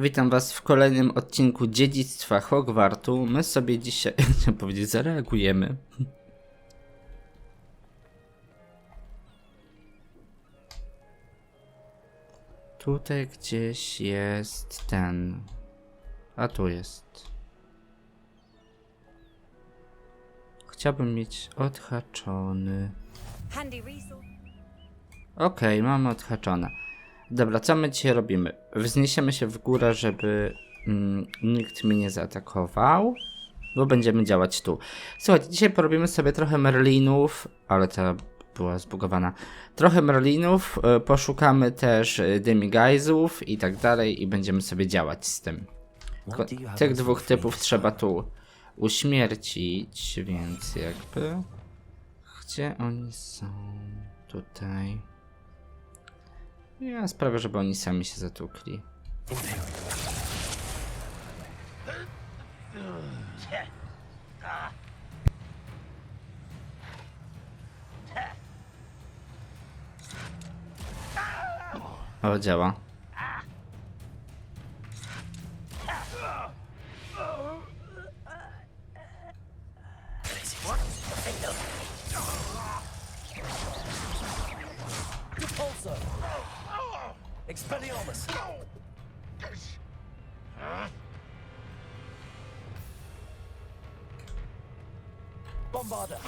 Witam Was w kolejnym odcinku Dziedzictwa Hogwartu. My sobie dzisiaj, chciałem powiedzieć, zareagujemy. Tutaj gdzieś jest ten. A tu jest. Chciałbym mieć odhaczony. Okej, mamy odhaczone. Dobra, co my dzisiaj robimy? Wzniesiemy się w górę, żeby mm, nikt mnie nie zaatakował, bo będziemy działać tu. Słuchajcie, dzisiaj porobimy sobie trochę merlinów, ale ta była zbugowana. Trochę merlinów, y, poszukamy też y, demigajzów i tak dalej i będziemy sobie działać z tym. Tylko tych dwóch typów trzeba tu uśmiercić, więc jakby... Gdzie oni są? Tutaj. Ja sprawię, żeby oni sami się zatukli. O, działa. Expelliarmus! Bombarder!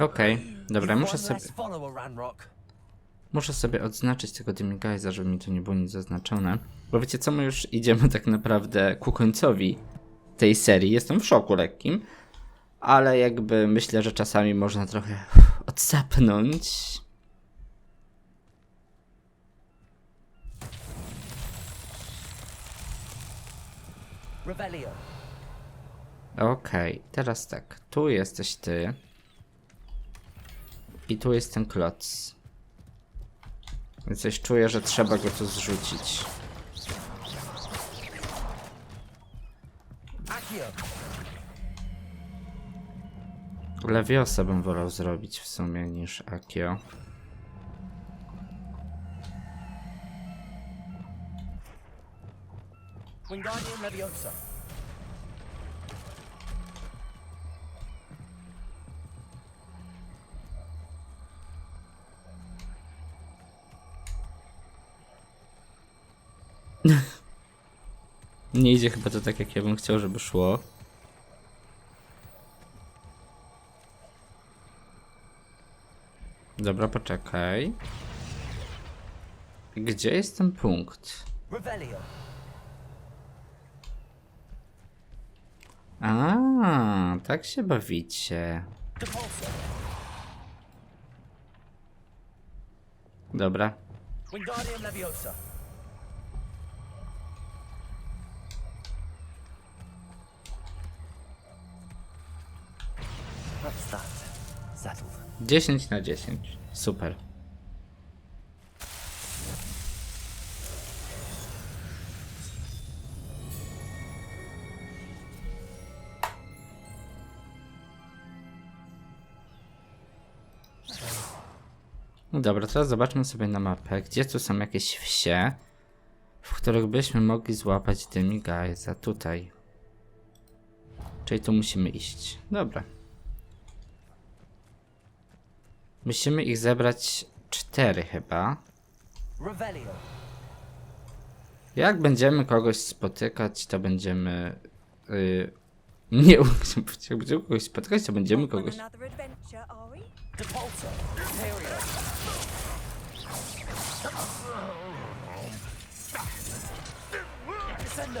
Okej, dobra, muszę sobie, muszę sobie odznaczyć tego Demiguyza, żeby mi to nie było nic zaznaczone. Bo wiecie co, my już idziemy tak naprawdę ku końcowi tej serii. Jestem w szoku lekkim, ale jakby myślę, że czasami można trochę odsapnąć. Okej, teraz tak. Tu jesteś ty. I tu jest ten kloc. Więc coś czuję, że trzeba go tu zrzucić. Accio. Leviosa bym wolał zrobić w sumie niż Akio. Wingardium Leviosa. Nie idzie chyba to tak, jak ja bym chciał, żeby szło. Dobra, poczekaj. Gdzie jest ten punkt? A, tak się bawicie. Dobra. Wingardium Leviosa. 10 na 10. Super. No dobra, teraz zobaczmy sobie na mapę, gdzie tu są jakieś wsie, w których byśmy mogli złapać Demiguyza. Tutaj. Czyli tu musimy iść. Dobra. Musimy ich zebrać cztery chyba. Jak będziemy kogoś spotykać, to będziemy. Yy, nie, jak będziemy kogoś spotykać, to będziemy kogoś. are we? Depulsor. Imperio. Descendo.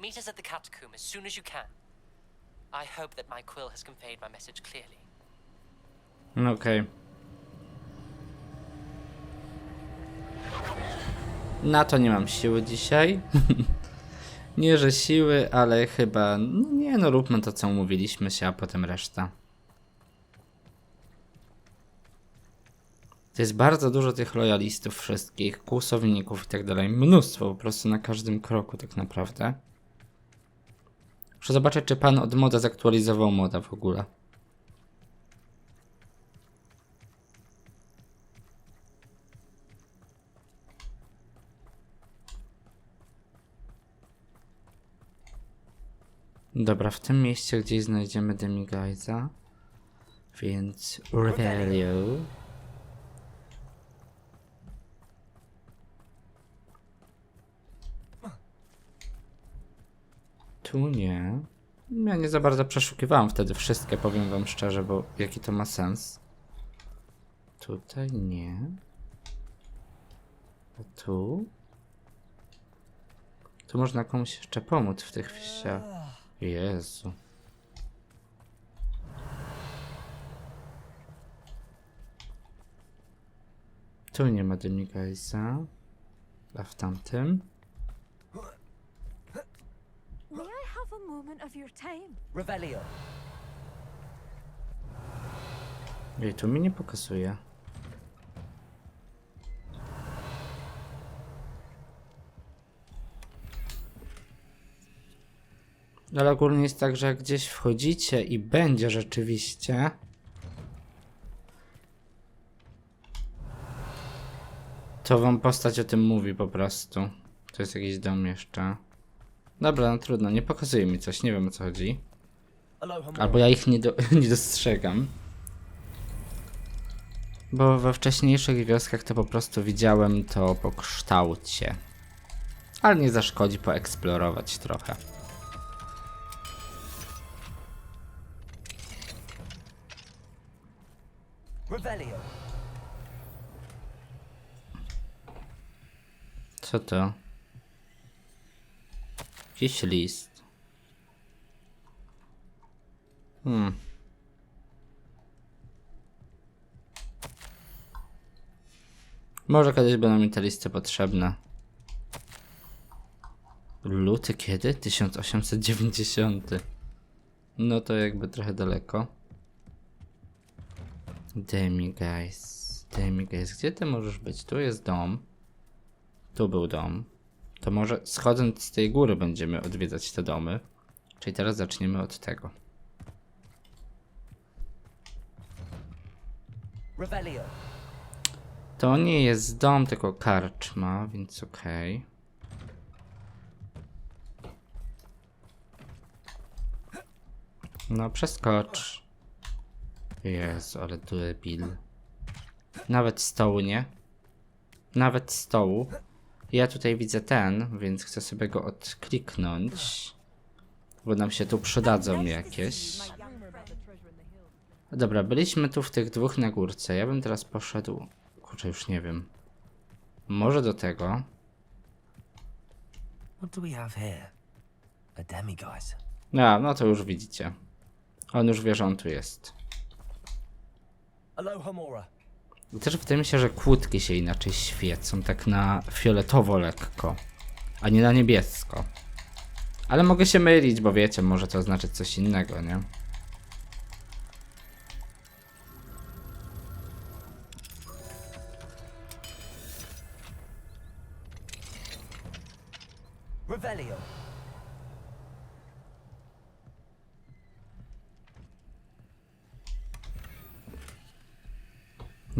Meet us at the catacomb as soon as you can. I hope that my quill has conveyed my message clearly. Okej. Na to nie mam siły dzisiaj. nie, że siły, ale chyba. Nie, no róbmy to, co umówiliśmy się, a potem reszta. To jest bardzo dużo tych lojalistów wszystkich, kłusowników i tak dalej. Mnóstwo po prostu na każdym kroku tak naprawdę. Muszę zobaczyć, czy pan od moda zaktualizował moda w ogóle. Dobra, w tym mieście gdzieś znajdziemy Demiguyza. Więc Revelio. Tu nie. Ja nie za bardzo przeszukiwałem wtedy wszystkie, powiem wam szczerze, bo jaki to ma sens. Tutaj nie. A tu? Tu można komuś jeszcze pomóc w tych wsiach. Jezu. Tu nie ma Demiguysa. A w tamtym? May I have a moment of your time? Revelio. Ej, tu mi nie pokazuje. Ale ogólnie jest tak, że jak gdzieś wchodzicie i będzie rzeczywiście. To wam postać o tym mówi po prostu. To jest jakiś dom jeszcze. Dobra, no trudno, nie pokazuje mi coś, nie wiem o co chodzi. Albo ja ich nie, do, nie dostrzegam. Bo we wcześniejszych wioskach to po prostu widziałem to po kształcie. Ale nie zaszkodzi poeksplorować trochę. Co to? Jakiś list. Hmm. Może kiedyś będą mi te listy potrzebne. Luty kiedy? 1890. No to jakby trochę daleko. Demi guys. Demi guys. Gdzie ty możesz być? Tu jest dom. Tu był dom. To może schodząc z tej góry będziemy odwiedzać te domy. Czyli teraz zaczniemy od tego. To nie jest dom, tylko karczma, więc okej. No, przeskocz. Jezu, ale debil. Nawet stołu nie. Nawet stołu. Ja tutaj widzę ten, więc chcę sobie go odkliknąć. Bo nam się tu przydadzą jakieś. Dobra, byliśmy tu w tych dwóch na górce. Ja bym teraz poszedł. Kurczę, już nie wiem. Może do tego. What do we have here? A demiguise. A, no to już widzicie. On już wie, że on tu jest. Aloha Mora. I też wydaje mi się, że kłódki się inaczej świecą, tak na fioletowo lekko, a nie na niebiesko. Ale mogę się mylić, bo wiecie, może to oznaczać coś innego, nie?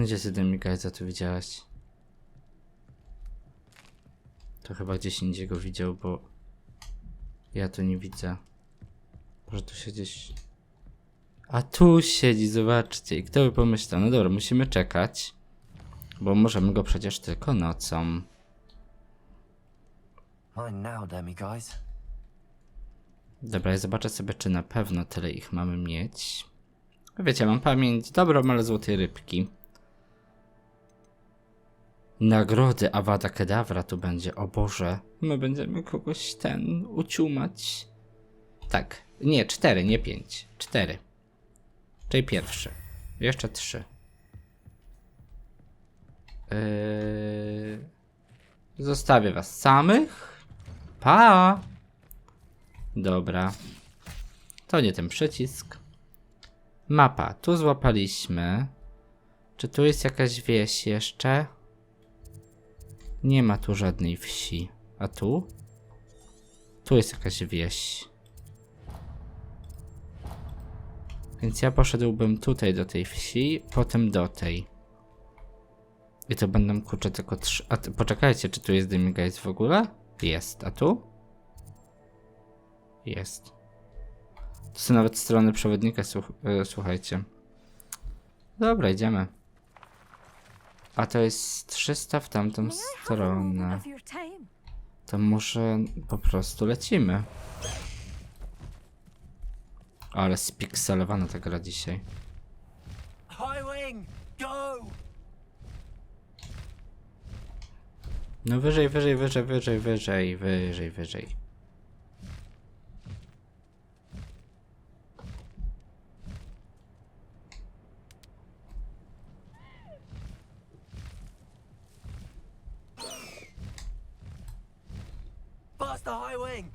Gdzie ty ten Mikajca tu widziałaś? To chyba gdzieś indziej go widział, bo ja tu nie widzę. Może tu się gdzieś... A tu siedzi, zobaczcie. I kto by pomyślał? No dobra, musimy czekać. Bo możemy go przecież tylko nocą. Dobra, ja zobaczę sobie, czy na pewno tyle ich mamy mieć. Wiecie, mam pamięć dobrą, ale złotej rybki. Nagrody Awada Kedavra tu będzie. O Boże, my będziemy kogoś ten uciumać. Tak, Nie, cztery, nie pięć. Cztery. Czyli pierwszy. Jeszcze trzy. Yy... Zostawię was samych. Pa! Dobra. To nie ten przycisk. Mapa. Tu złapaliśmy. Czy tu jest jakaś wieś jeszcze? Nie ma tu żadnej wsi. A tu? Tu jest jakaś wieś. Więc ja poszedłbym tutaj do tej wsi, potem do tej. I to będą kurczę tylko trzy. A poczekajcie, czy tu jest Demiguys w ogóle? Jest. A tu? Jest. To są nawet strony przewodnika, słuch e, słuchajcie. Dobra, idziemy. A to jest 300 w tamtą stronę. To może po prostu lecimy. Ale spikselowana ta gra dzisiaj. No wyżej, wyżej, wyżej, wyżej, wyżej, wyżej, wyżej. The high wing!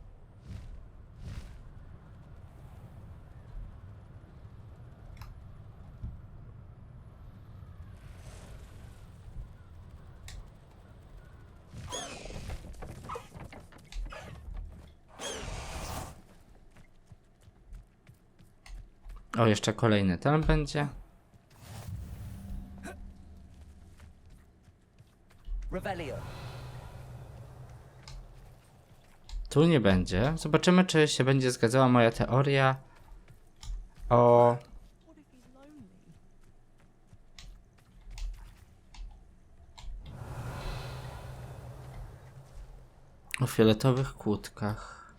O, jeszcze kolejny ten będzie. Revelio. Tu nie będzie. Zobaczymy, czy się będzie zgadzała moja teoria o... O fioletowych kłódkach.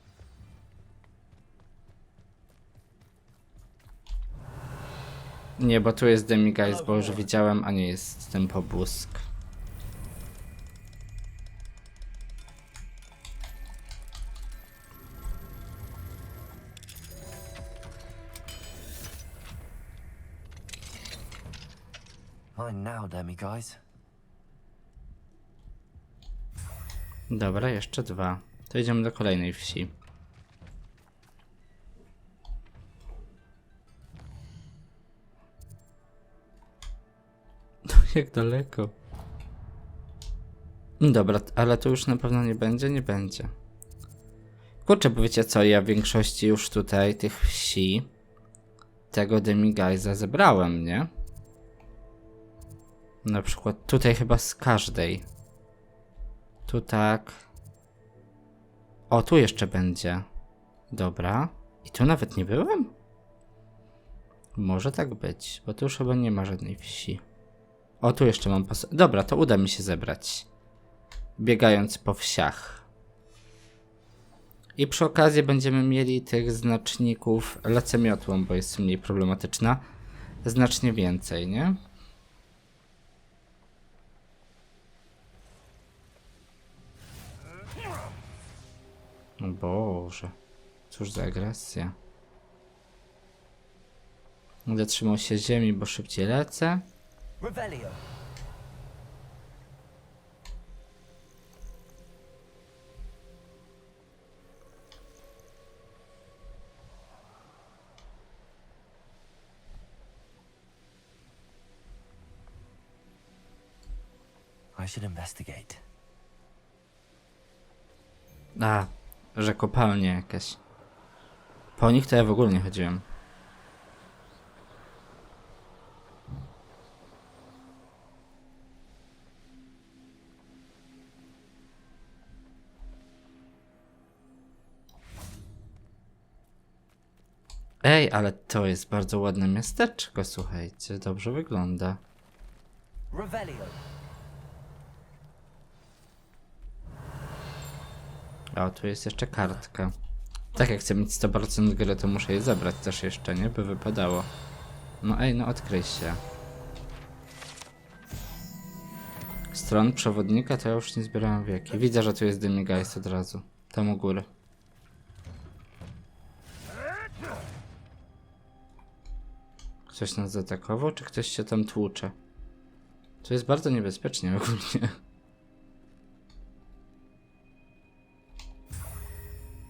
Nie, bo tu jest Demiguise, bo już widziałem, a nie jest ten pobłysk. Now, demi guys. Dobra, jeszcze dwa. To idziemy do kolejnej wsi. No jak daleko. Dobra, ale to już na pewno nie będzie, nie będzie. Kurczę, bo wiecie co, ja w większości już tutaj tych wsi tego Demiguyza zebrałem, nie? Na przykład tutaj chyba z każdej. Tu tak. O, tu jeszcze będzie. Dobra. I tu nawet nie byłem? Może tak być, bo tu już chyba nie ma żadnej wsi. O, tu jeszcze mam pas. Dobra, to uda mi się zebrać. Biegając po wsiach. I przy okazji będziemy mieli tych znaczników lecemiotłą, bo jest mniej problematyczna. Znacznie więcej, nie? O Boże. Cóż za agresja. Będę trzymał się ziemi, bo szybciej lecę. Revelio. I should investigate. A, że kopalnie jakieś. Po nich to ja w ogóle nie chodziłem. Ej, ale to jest bardzo ładne miasteczko, słuchajcie, dobrze wygląda. O, tu jest jeszcze kartka. Tak, jak chcę mieć 100% gry, to muszę je zabrać też jeszcze, nie? By wypadało. No ej, no odkryj się. Stron przewodnika to ja już nie zbierałem wieki. Widzę, że tu jest Demigajs od razu. Tam u góry. Ktoś nas zaatakował, czy ktoś się tam tłucze? To jest bardzo niebezpiecznie ogólnie.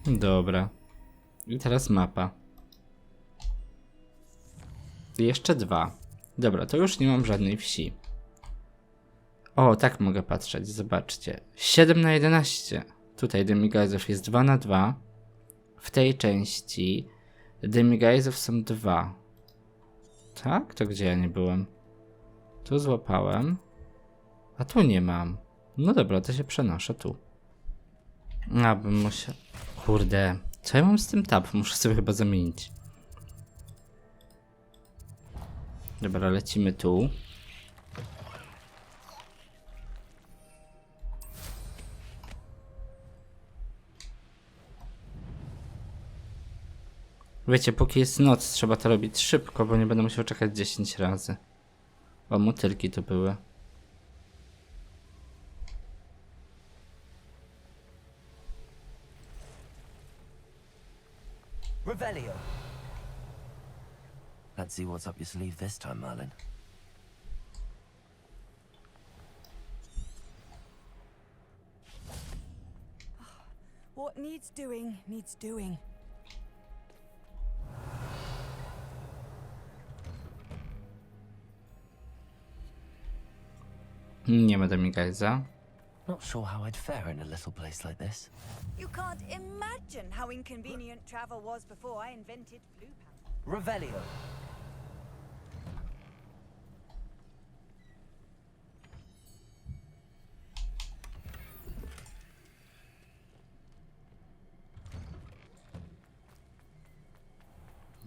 Dobra. I teraz mapa. Jeszcze dwa. Dobra, to już nie mam żadnej wsi. O, tak mogę patrzeć, zobaczcie. 7 na 11. Tutaj demigazów jest 2 na 2. W tej części demigazów są 2. Tak? To gdzie ja nie byłem? Tu złapałem. A tu nie mam. No dobra, to się przenoszę tu. A, bym musiał... Kurde. Co ja mam z tym tab? Muszę sobie chyba zamienić. Dobra, lecimy tu. Wiecie, póki jest noc, trzeba to robić szybko, bo nie będę musiał czekać 10 razy. O, motylki to były. See what's up your sleeve this time, Merlin. Oh, what needs doing, needs doing. Hmm, nie ma demigajza. Not sure how I'd fare in a little place like this. You can't imagine how inconvenient travel was before I invented Blue Power. Revelio.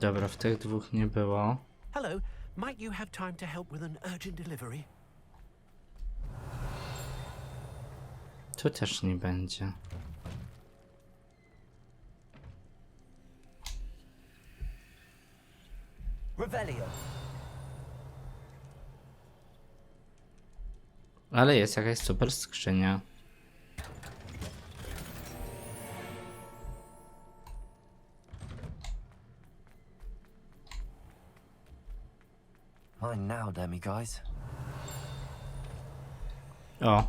Dobra, w tych dwóch nie było. Hello, might you have time to help with an urgent delivery? Tu też nie będzie. Revelio. Ale jest jakaś super skrzynia. Mine now, demi guys. O.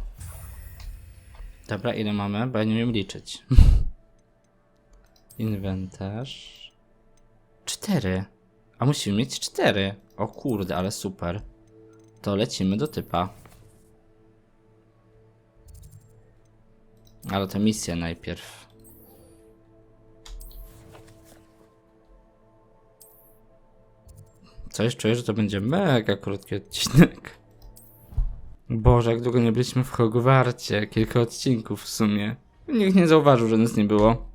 Dobra, ile mamy? Bo ja nie umiem liczyć. Inwentarz. Cztery. A musimy mieć cztery. O kurde, ale super. To lecimy do typa. Ale to misja najpierw. Coś czuję, że to będzie mega krótki odcinek. Boże, jak długo nie byliśmy w Hogwarcie. Kilka odcinków w sumie. Nikt nie zauważył, że nas nie było.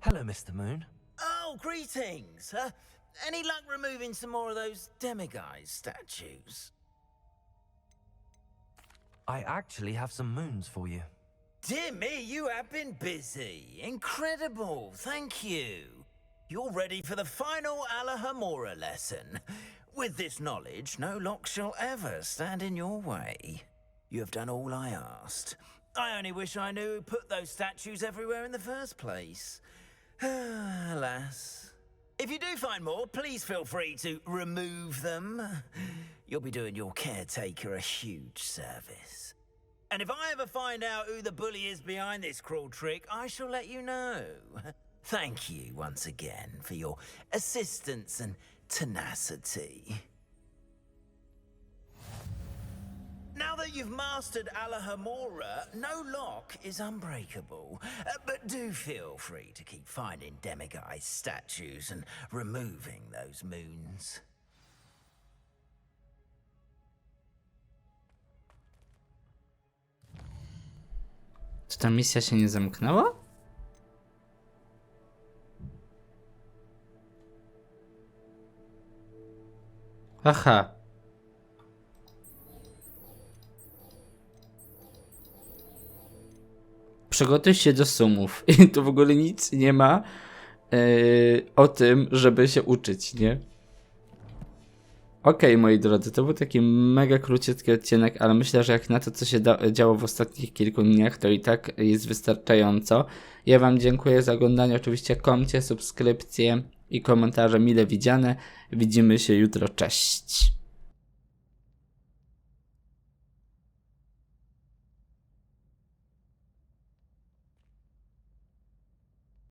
Hello, Mr. Moon. Oh, greetings. Uh, any luck removing some more of those demiguise statues? I actually have some moons for you. Dear me, you have been busy. Incredible. Thank you. You're ready for the final Alahamora lesson. With this knowledge, no lock shall ever stand in your way. You have done all I asked. I only wish I knew who put those statues everywhere in the first place. Alas. If you do find more, please feel free to remove them. You'll be doing your caretaker a huge service. And if I ever find out who the bully is behind this cruel trick, I shall let you know. Thank you once again for your assistance and tenacity. Now that you've mastered Alahamora, no lock is unbreakable. Uh, but do feel free to keep finding demiguise statues and removing those moons. Czy ta misja się nie zamknęła? Aha. Przygotuj się do sumów. I tu w ogóle nic nie ma yy, o tym, żeby się uczyć, nie? Okej, moi drodzy, to był taki mega króciutki odcinek, ale myślę, że jak na to, co się działo w ostatnich kilku dniach, to i tak jest wystarczająco. Ja Wam dziękuję za oglądanie. Oczywiście komcie, subskrypcje, i komentarze mile widziane. Widzimy się jutro. Cześć.